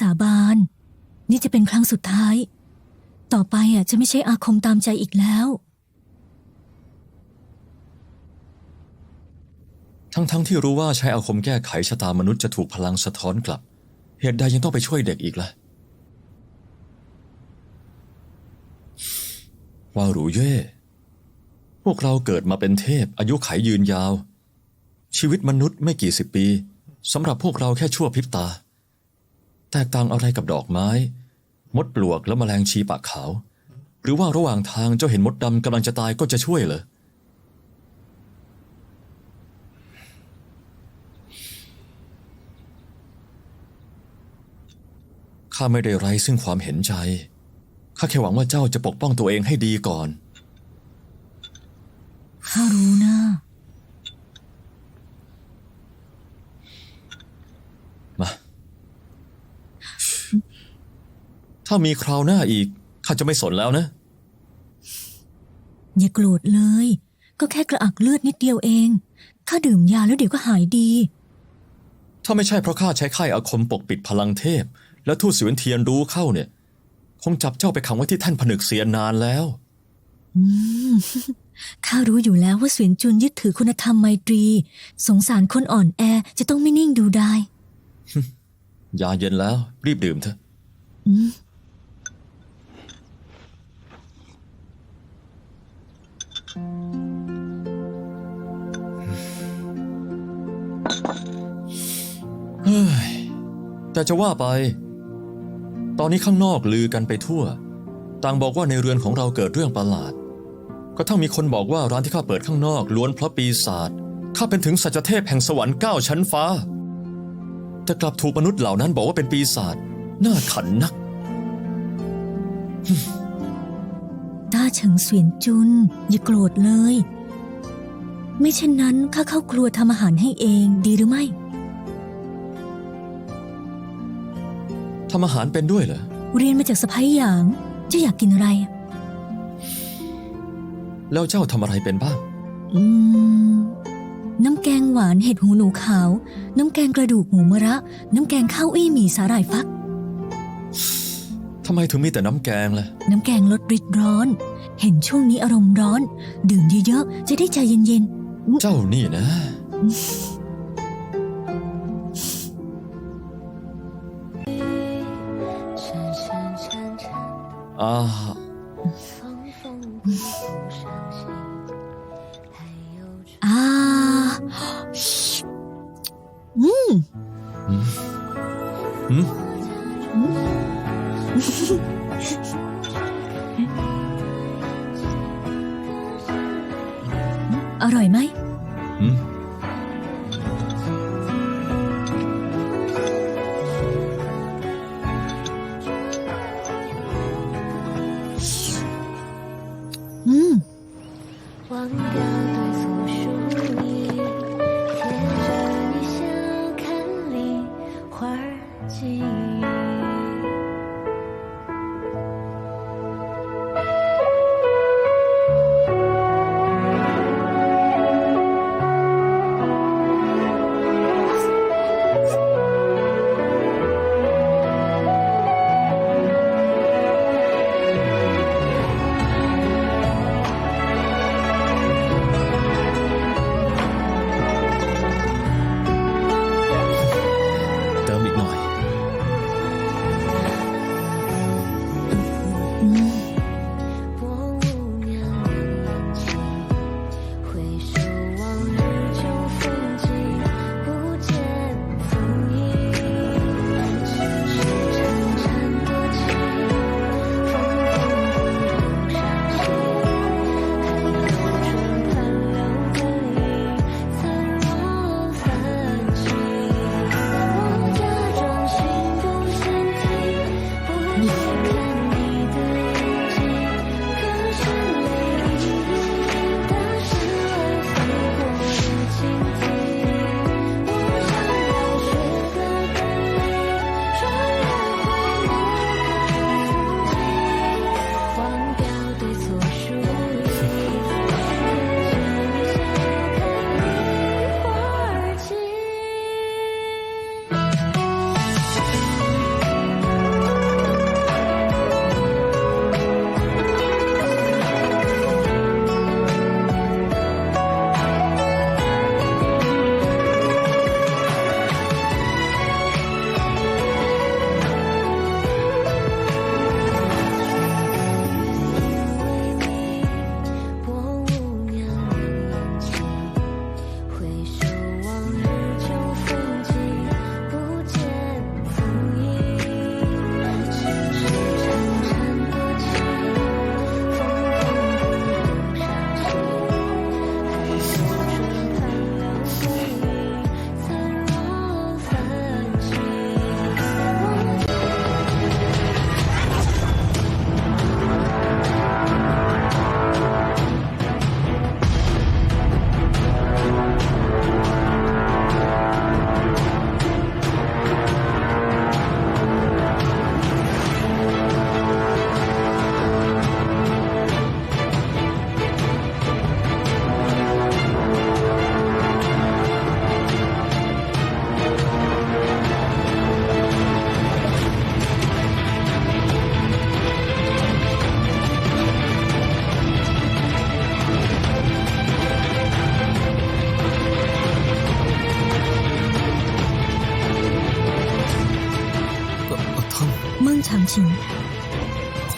สาบาน นี่จะเป็นครั้งสุดท้าย ต่อไปอะจะไม่ใช่อาคมตามใจอีกแล้ว ทั้งๆทที่รู้ว่าใช้อาคมแก้ไขชะตามนุษย์จะถูกพลังสะท้อนกลับ เหตุใดยังต้องไปช่วยเด็กอีกล่ะวางหรูเย่พวกเราเกิดมาเป็นเทพ อายุไขยยืนยาว ชีวิตมนุษย์ไม่กี่สิบปีสำหรับพวกเราแค่ชั่วพริบตา แตกต่างอะไรกับดอกไม้ มดปลวกและแมลงชีปากขาว หรือว่าระหว่างทางเจ้าเห็นมดดำกำลังจะตายก็จะช่วยเหรอข้าไม่ได้ไร้ซึ่งความเห็นใจ ข้าแค่หวังว่าเจ้าจะปกป้องตัวเองให้ดีก่อน ข้ารู้นะ มา ถ้ามีคราวหน้าอีก ข้าจะไม่สนแล้วนะ อย่าโกรธเลย ก็แค่กระอักเลือดนิดเดียวเอง ข้าดื่มยาแล้วเดี๋ยวก็หายดี ถ้าไม่ใช่เพราะข้าใช้ค่ายอาคมปกปิดพลังเทพ และทูตเสวียนเทียนรู้เข้าเนี่ย คงจับเจ้าไปขังไว้ที่แท่านผนึกเสียนานแล้วข้ารู้อยู่แล้วว่าเสวียนจุนยึดถือคุณธรรมไมตรี สงสารคนอ่อนแอจะต้องไม่นิ่งดูได้ ยาเย็นแล้ว รีบดื่มเถอะเฮ้ย แต่จะว่าไป ตอนนี้ข้างนอกลือกันไปทั่ว ต่างบอกว่าในเรือนของเราเกิดเรื่องประหลาด ก็ทั้งมีคนบอกว่าร้านที่ข้าเปิดข้างนอกล้วนเพราะปีศาจ ข้าเป็นถึงสัจเทพแห่งสวรรค์เก้าชั้นฟ้า แต่กลับถูกมนุษย์เหล่านั้นบอกว่าเป็นปีศาจ น่าขันนัก ต้าเฉิงเสวียนจุน อย่าโกรธเลย ไม่เช่นนั้นข้าเข้าครัวทำอาหารให้เองดีหรือไม่ ทำอาหารเป็นด้วยเหรอ เรียนมาจากสะพ้ายหยาง เจะอยากกินอะไร แล้วเจ้าทำอะไรเป็นบ้าง อืม น้ำแกงหวานเห็ดหูหนูขาว น้ำแกงกระดูกหมูมะระ น้ำแกงข้าวอี้หมี่สาหร่ายฟัก ทำไมถึงมีแต่น้ำแกงล่ะ น้ำแกงลดริดร้อน เห็นช่วงนี้อารมณ์ร้อน ดื่มเยอะๆ จะได้ใจเย็นเจ้านี่นะ อ่า 风风不不伤心，还有着 ๆ อ่า อืม หืม อร่อยไหม หื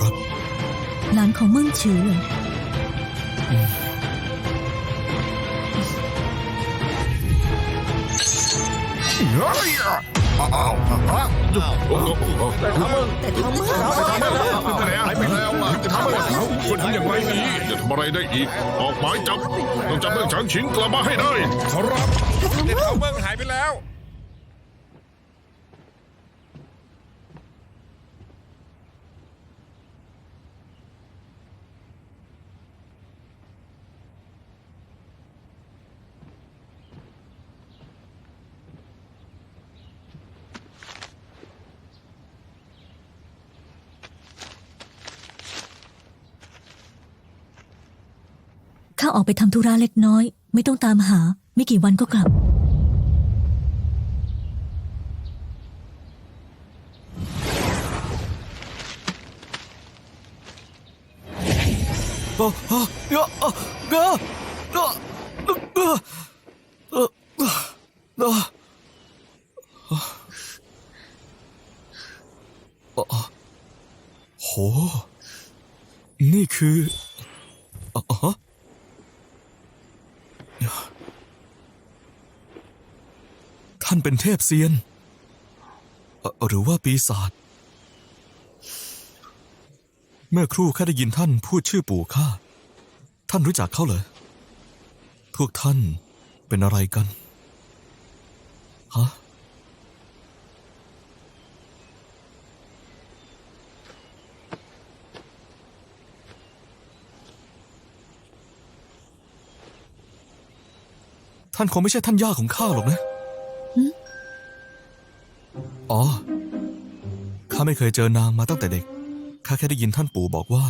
รับหลานของเมิ่งฉือเหรอเฮ้ยอ้าวฮะแต่ทำเมื่อแต่ทำเมื่อหายไปแล้วอะจะทำเมื่อเขาคนทำอย่างไรดีจะทำอะไรได้อีก ออกหมายจับ ต้องจับเรื่องฉางชิงกลับมาให้ได้ครับเด็ดเขาเมืองหายไปแล้ว ออกไปทำธุระเล็กน้อย ไม่ต้องตามหา ไม่กี่วันก็กลับเออเออเออเออเออเออเออเออเออโห นี่คืออ๋อฮะท่านเป็นเท พเซียน หรือว่าปีศาจ เมื่อครู่ข้าได้ยินท่านพูดชื่อปู่ข้า ท่านรู้จักเขาเหรอ พวกท่านเป็นอะไรกัน ฮะ ท่านคงไม่ใช่ท่านย่าของข้าหรอกนะ อ๋อ ข้าไม่เคยเจอนางมาตั้งแต่เด็ก ข้าแค่ได้ยินท่านปู่บอกว่า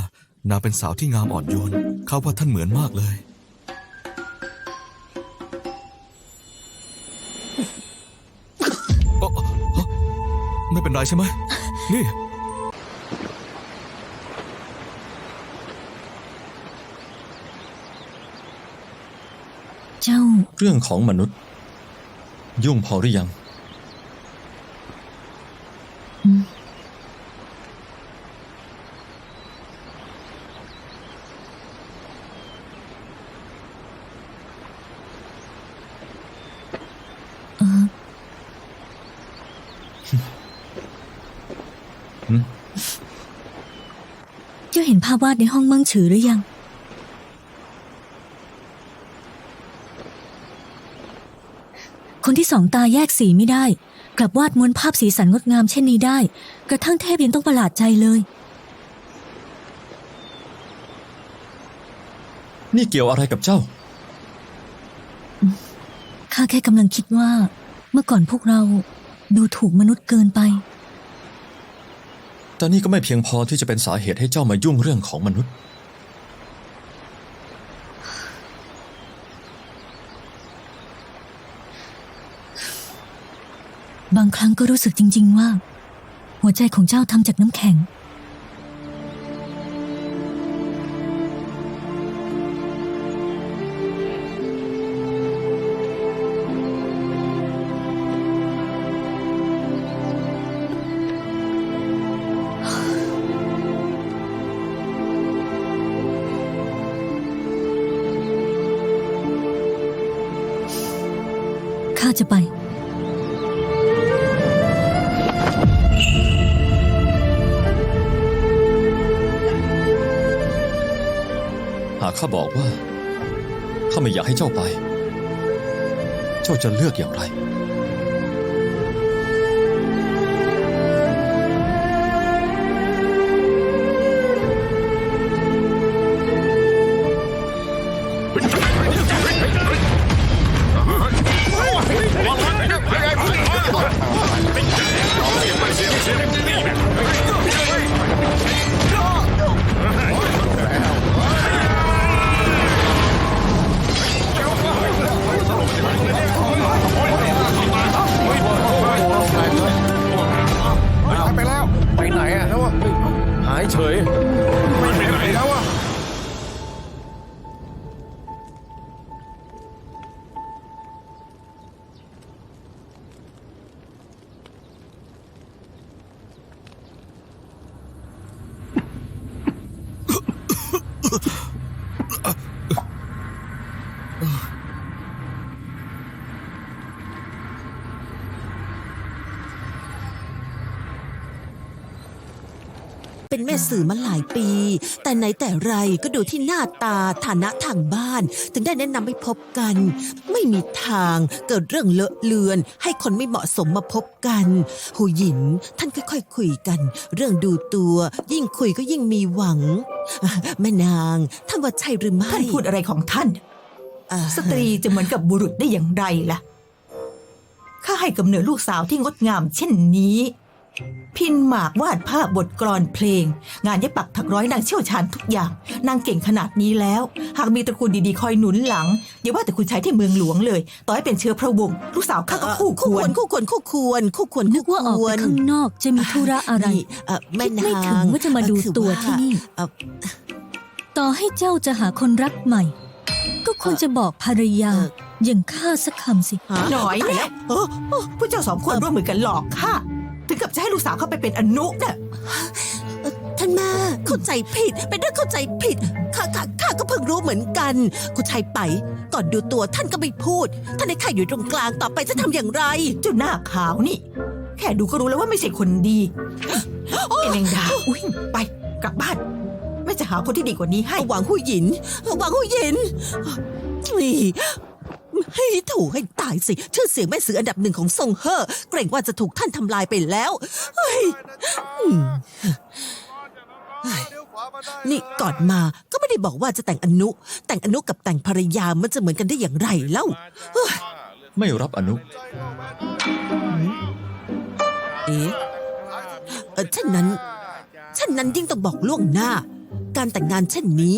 นางเป็นสาวที่งามอ่อนโยนข้าว่าท่านเหมือนมากเลยเอ่อฮะไม่เป็นไรใช่ไหม นี่ เจ้า เรื่องของมนุษย์ ยุ่งพอหรือยัง อืม เออ หืม เจ้าเห็นภาพวาดในห้องเมืองฉือหรือยัง คนที่สองตาแยกสีไม่ได้ กลับวาดม้วนภาพสีสันงดงามเช่นนี้ได้ กระทั่งเทพยังต้องประหลาดใจเลย นี่เกี่ยวอะไรกับเจ้า ข้าแค่กำลังคิดว่า เมื่อก่อนพวกเราดูถูกมนุษย์เกินไป แต่นี่ก็ไม่เพียงพอที่จะเป็นสาเหตุให้เจ้ามายุ่งเรื่องของมนุษย์ บางครั้งก็รู้สึกจริง ๆ ว่า หัวใจของเจ้าทำจากน้ำแข็ง ข้าบอกว่าข้าไม่อยากให้เจ้าไป เจ้าจะเลือกอย่างไร เป็นแม่สื่อมาหลายปี แต่ไหนแต่ไรก็ดูที่หน้าตาฐานะทางบ้าน ถึงได้แนะนำให้พบกัน ไม่มีทางเกิดเรื่องเลอะเลือน ให้คนไม่เหมาะสมมาพบกันหูหยินท่านค่อยๆคุยกัน เรื่องดูตัว ยิ่งคุยก็ยิ่งมีหวังอะแม่นางท่านว่าใช่หรือไม่ท่านพูดอะไรของท่านอ่าสตรีจะเหมือนกับบุรุษได้อย่างไรล่ะข้าให้กำเนิดลูกสาวที่งดงามเช่นนี้ พินหมากวาดภาพบทกลอนเพลง งานเย็บปักถักร้อยนางเชี่ยวชาญทุกอย่าง นางเก่งขนาดนี้แล้ว หากมีตระกูลดีๆคอยหนุนหลังอย่าว่าแต่คุณชายที่เมืองหลวงเลย ต่อให้เป็นเชื้อพระวงศ์ลูกสาวข้าก็คู่ควรคู่ควรคู่ควรคู่ควรนึกว่าออกไปข้างนอกจะมีธุระอะไรนี่เอ่อแม่คิดนางไม่ถึงว่าจะมาดูคือตัวว่าที่นี่เอ่อต่อให้เจ้าจะหาคนรักใหม่ ก็ควรจะบอกภรรยาเอ่ออย่างข้าสักคำสิฮะหน่อยตาแน่แล้วเออผู้เจ้าสองคนร่วมมือกันหลอกข้า ถึงกับจะให้ลูกสาวเข้าไปเป็นอนุน่ะเอ่อท่านแม่เข้าใจผิด เป็นเรื่องเข้าใจผิดข้าข้าข้าก็เพิ่งรู้เหมือนกันคุณชายไป ก่อนดูตัวท่านก็ไม่พูด ท่านให้ข้าอยู่ตรงกลางต่อไปจะทำอย่างไร เจ้าหน้าขาวนี่ แค่ดูก็รู้แล้วว่าไม่ใช่คนดีไอ้แมงดาอุ้ยไปกลับบ้านแม่จะหาคนที่ดีกว่านี้ให้ หวังหูหยินหวังหูหยินนี่ ให้ถูกให้ตายสิ ชื่อเสียงแม่สื่ออันดับหนึ่งของทรงเฮ่อเกรงว่าจะถูกท่านทำลายไปแล้วเฮ้ยอืมนี่ก่อนมาก็ไม่ได้บอกว่าจะแต่งอนุ แต่งอนุกับแต่งภรรยามันจะเหมือนกันได้อย่างไรเล่าไม่รับอนุ เอ๊ะเออเช่นนั้นเช่นนั้นยิ่งต้องบอกล่วงหน้า การแต่งงานเช่นนี้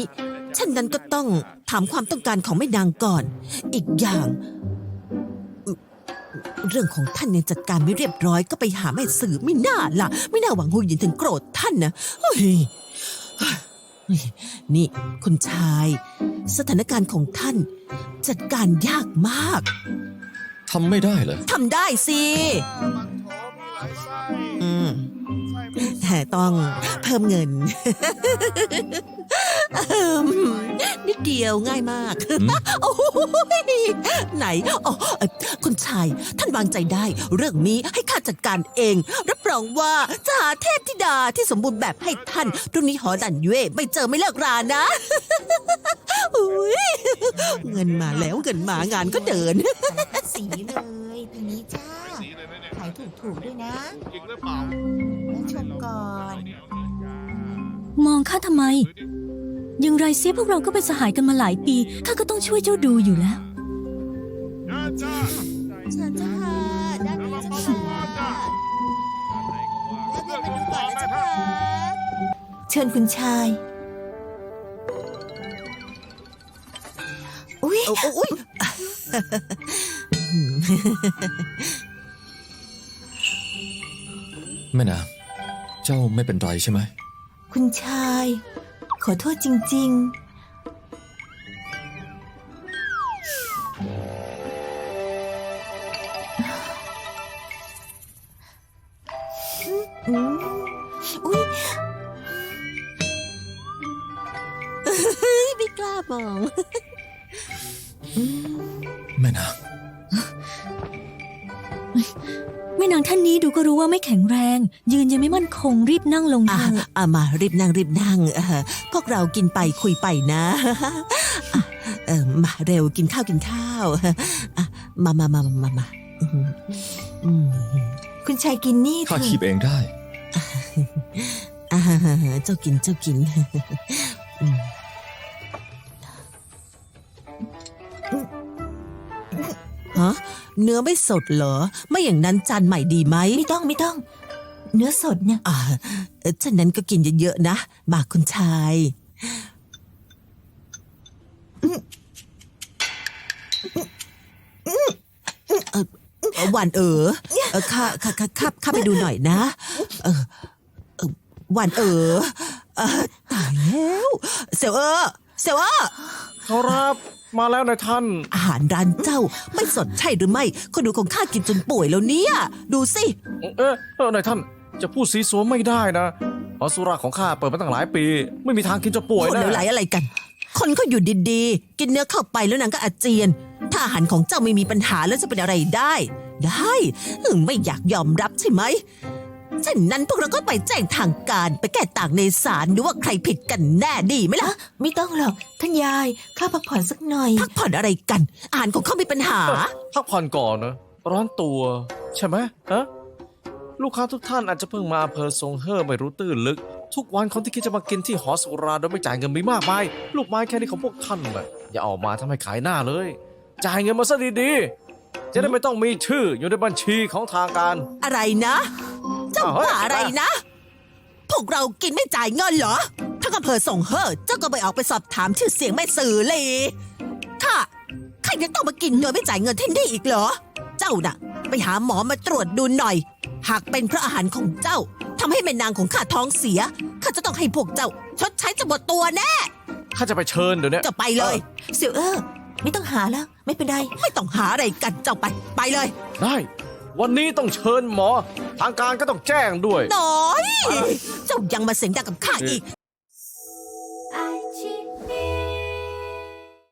เช่นนั้นก็ต้องถามความต้องการของแม่นางก่อน อีกอย่างอืมเรื่องของท่านยังจัดการไม่เรียบร้อยก็ไปหาแม่สื่อไม่น่าล่ะ ไม่น่าหวังหูหยินถึงโกรธท่านนะเฮ้ยเฮ้ยนี่คุณชาย สถานการณ์ของท่าน จัดการยากมากทำไม่ได้เหรอทำได้สิอืมแต่ต้องเพิ่มเงินอืม นิดเดียวง่ายมากมโอ้โหไหนอ๋อเอ่อคุณชายท่านวางใจได้ เรื่องนี้ให้ข้าจัดการเอง รับรองว่าจะหาเทพธิดาที่สมบูรณ์แบบให้ท่านรุ่นนี้หอดันเย่ไม่เจอไม่เลิกรานะอุ๊ยเงินมาแล้วเงินมางานก็เดิน สีเลยทางนี้จ้าขายถูกๆด้วยนะจริงหรือเปล่าแล้วชมก่อน มองข้าทำไม อย่างไรเสียพวกเราก็เป็นสหายกันมาหลายปี ข้าก็ต้องช่วยเจ้าดูอยู่แล้วเชิญจ้าด้านนี้จ้าแล้วเดินมาดูก่อนนะจ๊ะค่ะเชิญคุณชาย อุ้ยโอ้โอ้ยแม่นางเจ้าไม่เป็นไรใช่ไหม คุณชาย ขอโทษจริง ๆ อืมอุ้ยไม่กล้ามอง แม่นาง นางท่านนี้ดูก็รู้ว่าไม่แข็งแรง ยืนยังไม่มั่นคงรีบนั่งลงเถอะอะอะมารีบนั่งรีบนั่งเออพวกเรากินไปคุยไปนะอะเออมาเร็วกินข้าวกินข้าวอะมามามามามาอืมอืมคุณชายกินนี่เถข้าอะคีบเองได้อ่าเจ้ากินเจ้ากิน ฮะเนื้อไม่สดเหรอ ไม่อย่างนั้นจานใหม่ดีไหมไม่ต้องไม่ต้อง เนื้อสดเนี่ยอ่าเอ่อฉะนั้นก็กินเยอะๆนะมาคุณชายเอ่อเอ่อหวานเออเออข้าข้าข้าข้าข้าไปดูหน่อยนะเออเออหวานเออเออตายแล้วเสี่ยวเออเสี่ยวเออครับ มาแล้วนายท่าน อาหารร้านเจ้าไม่สดใช่หรือไม่คนดูของข้ากินจนป่วยแล้วเนี่ย ดูสิ เออเออนายท่านจะพูดสีสัวไม่ได้นะอสุราของข้าเปิดมาตั้งหลายปี ไม่มีทางกินจะป่วยคนนะเหลวไหลอะไรกัน คนเขาอยู่ดีๆ กินเนื้อเข้าไปแล้วนางก็อาเจียน ถ้าอาหารของเจ้าไม่มีปัญหาแล้วจะเป็นอะไรได้ ได้อืมไม่อยากยอมรับใช่ไหม เช่นนั้นพวกเราก็ไปแจ้งทางการไปแก้ต่างในศาลดูว่าใครผิดกันแน่ดีไหมล่ะ ไม่ต้องหรอก ท่านยายข้าพักผ่อนสักหน่อย พักผ่อนอะไรกันอาหารของเขามีปัญหา พักผ่อนก่อนนะร้อนตัว ใช่ไหมฮะลูกค้าทุกท่านอาจจะเพิ่งมาอำเพอทรงเฮอไม่รู้ตื้นลึก ทุกวันคนที่คิดจะมากินที่หอสุราโดยไม่จ่ายเงินมีมากมายลูกไม้แค่นี้ของพวกท่านน่ะอย่าออกมาทำให้ขายหน้าเลย จ่ายเงินมาซะดีๆจะได้ไม่ต้องมีชื่ออยู่ในบัญชีของทางการ อะไรนะ เจ้าอ้าวเฮ้ยว่าอะไรนะ พวกเรากินไม่จ่ายเงินเหรอถ้าอำเภอส่งเฮ่อเจ้าก็ไปออกไปสอบถามชื่อเสียงแม่สื่อเลยค่ะใครยังต้องมากินโดยไม่จ่ายเงินที่นี่อีกเหรอ เจ้าน่ะ ไปหาหมอมาตรวจดูหน่อย หากเป็นเพราะอาหารของเจ้าทำให้แม่นางของข้าท้องเสีย ข้าจะต้องให้พวกเจ้า ชดใช้จะหมดตัวแน่ ข้าจะไปเชิญเดี๋ยวนี้จะไปเลย เสี่ยวเออไม่ต้องหาแล้ว ไม่เป็นไร ไม่ต้องหาอะไรกันเจ้าไป ไปเลย ได้ วันนี้ต้องเชิญหมอ ทางการก็ต้องแจ้งด้วย น้อย เจ้ายังมาเสียงดังกับข้าอีก